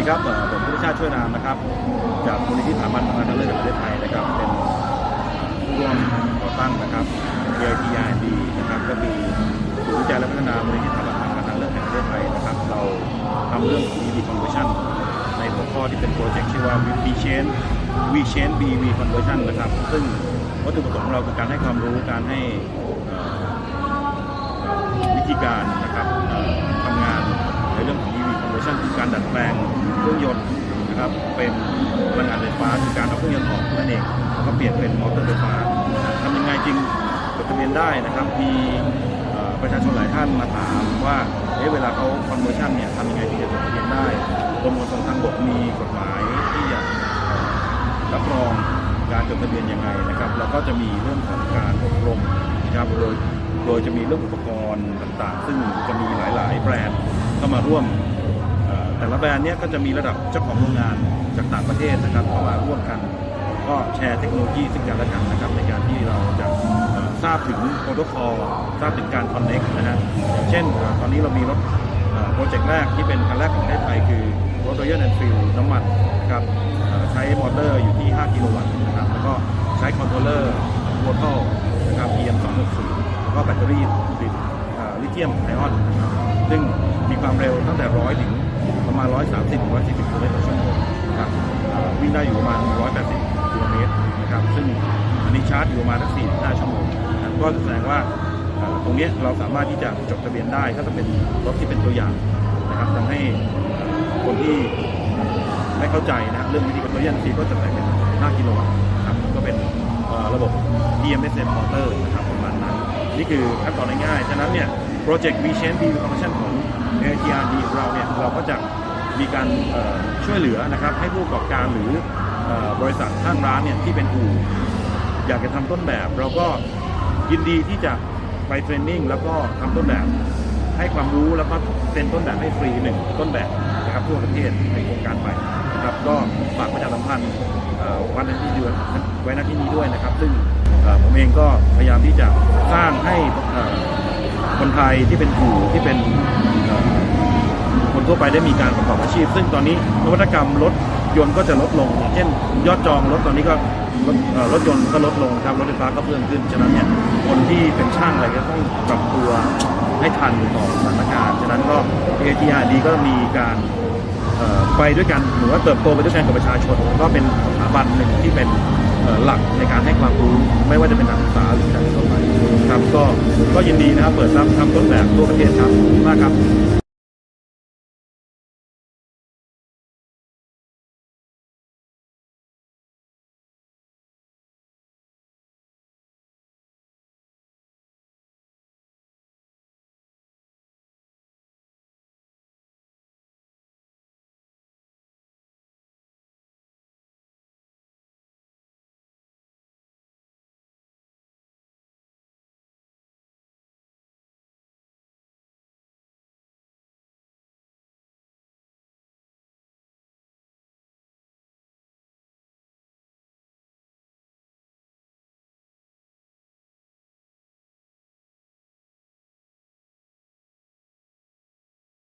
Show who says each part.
Speaker 1: ดีครับผมพุทธชาติช่วยนามนะครับ จากมูลนิธิสถาบันพัฒนาทางเลือกแห่งประเทศไทยนะครับ เป็นผู้ร่วมก่อตั้งนะครับ AITID นะครับก็มีศูนย์วิจัยและพัฒนามูลนิธิสถาบันพัฒนาทางเลือกแห่งประเทศไทยนะครับ เราทำเรื่องของ EV conversion ในหัวข้อที่เป็นโปรเจกต์ชื่อว่า V Chain V Chain BV Conversion นะครับ ซึ่งวัตถุประสงค์ของเราคือการให้ความรู้การให้วิธีการนะครับ ฟ้าคือการเอาเครื่องยนต์ออกนั่นเองแล้วก็เปลี่ยนเป็นมอเตอร์ไฟฟ้าทำยังไงจึงจดทะเบียนได้นะครับ มีประชาชนหลายท่านมาถามว่าเอ๊ะเวลาเขา conversion เนี่ยทำยังไงถึงจะจดทะเบียนได้กรมขนส่งทางบกมีกฎหมายที่จะรับรองการจดทะเบียนยังไงนะครับ แล้วก็จะมีเรื่องของการอบรมนะครับโดยโดยจะมีเรื่องอุปกรณ์ต่างๆ ซึ่งจะมีหลายๆ แบรนด์เข้ามาร่วม แต่ละแบรนด์เนี้ยก็จะมีระดับเจ้าของโรงงาน จากต่างประเทศนะครับเข้ามาร่วมกัน ก็แชร์เทคโนโลยีซึ่งกันและกันนะครับในการที่เราจะทราบถึงโปรโตคอลทราบถึงการคอนเน็กนะฮะอย่างเช่นตอนนี้เรามีรถโปรเจกต์แรกที่เป็นคันแรกของประเทศไทยคือรถ Royal Enfield น้ำมันนะครับใช้มอเตอร์อยู่ที่ 5 กิโลวัตต์นะครับแล้วก็ใช้คอนโทรลเลอร์โวลต์นะครับ PM 260แล้วก็แบตเตอรี่ลิลิเธียมไอออนนะครับซึ่งมีความเร็วตั้งแต่ 100 ถึงประมาณ 130-140กิโลเมตรต่อชั่วโมง นะครับวิ่งได้อยู่ประมาณ 180กิโลเมตรนะครับซึ่งอันนี้ชาร์จอยู่ประมาณสัก4-5ชั่วโมงนะก็แสดงว่าตรงนี้เราสามารถที่จะจดทะเบียนได้ก็จะเป็นรถที่เป็นตัวอย่างนะครับทำให้คนที่ไม่เข้าใจนะเรื่องวิธีการตัวยันซีก็จะใส่เป็น5กิโลวัตต์นะครับก็เป็นระบบ DMSM motor นะครับประมาณนั้นนี่คือขั้นตอนง่ายๆ ฉะนั้นเนี่ยโปรเจกต์ V Chain B Conversion ของ ATRD ของเราเนี่ยเราก็จะ มีการช่วยเหลือนะครับให้ผู้ประกอบการหรืออบริษัทห้างร้านเนี่ยที่เป็นอู่อยากจะทำต้นแบบ เราก็ยินดีที่จะไปเทรนนิ่งแล้วก็ทำต้นแบบ ให้ความรู้แล้วก็เซ็นต้นแบบให้ฟรีหนึ่งต้นแบบนะครับทั่วประเทศในโครงการไปนะครับก็ฝากประชาสัมพันธ์วันนี้นที่เดือนไว้หน้าที่นี้ด้วยนะครับ ซึ่งผมเองก็พยายามที่จะสร้างให้คนไทยที่เป็นอู่ที่เป็น คนทั่วไปได้มีการประกอบอาชีพ ซึ่งตอนนี้นวัตกรรมรถยนต์ก็จะลดลงอย่างเช่น ยอดจองรถตอนนี้ก็รถรถยนต์ก็ลดลงครับรถไฟฟ้าก็เพิ่มขึ้นฉะนั้นเนี่ยคนที่เป็นช่างอะไรก็ต้องปรับตัวให้ทันต่อสถานการณ์ฉะนั้นก็ ATRD ก็มีการไปด้วยกันหรือว่าเติบโตไปด้วยกันกับประชาชน ก็เป็นสถาบันหนึ่งที่เป็นหลักในการให้ความรู้ไม่ว่าจะเป็นการศึกษาหรือการทั่วไปครับก็ก็ยินดีนะครับเปิดรับทำต้นแบบทั่วประเทศครับมากครับ